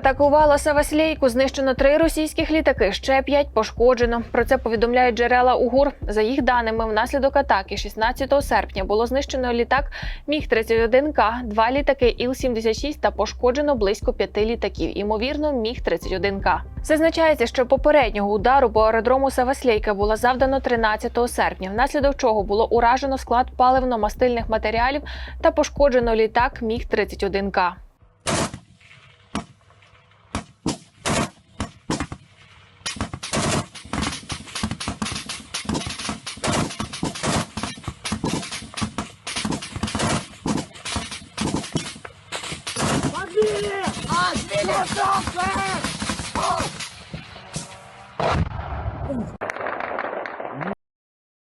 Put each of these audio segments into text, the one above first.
атакувала Саваслейку. Знищено три російських літаки, ще п'ять пошкоджено. Про це повідомляють джерела УГУР. За їх даними, внаслідок атаки 16 серпня було знищено літак Міг 31 К, два літаки Іл-76 та пошкоджено близько п'яти літаків. Імовірно, Міг 31 К. Зазначається, що попереднього удару по аеродрому Саваслейка було завдано 13 серпня, внаслідок чого було уражено склад паливно-мастильних матеріалів та пошкоджено літак Міг 31 К.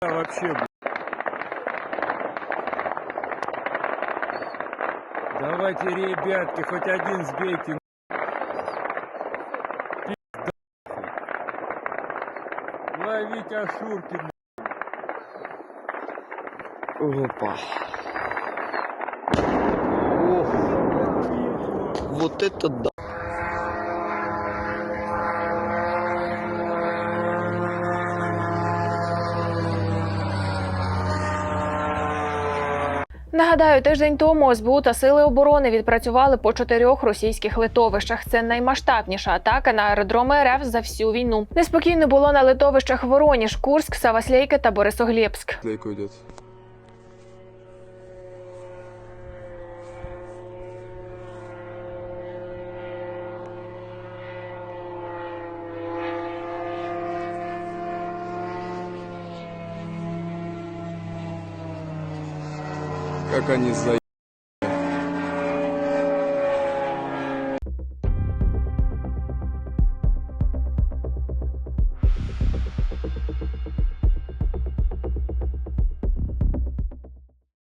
Да, вообще, блин. Давайте, ребятки, хоть один сбейте. Пизда. Ловите Ашурки. Опа. Вот это да. Нагадаю, тиждень тому СБУ та сили оборони відпрацювали по чотирьох російських литовищах. Це наймасштабніша атака на аеродроми РФ за всю війну. Неспокійно було на литовищах Вороніж, Курськ, Саваслейка та Борисоглєбськ. Лейку Как они за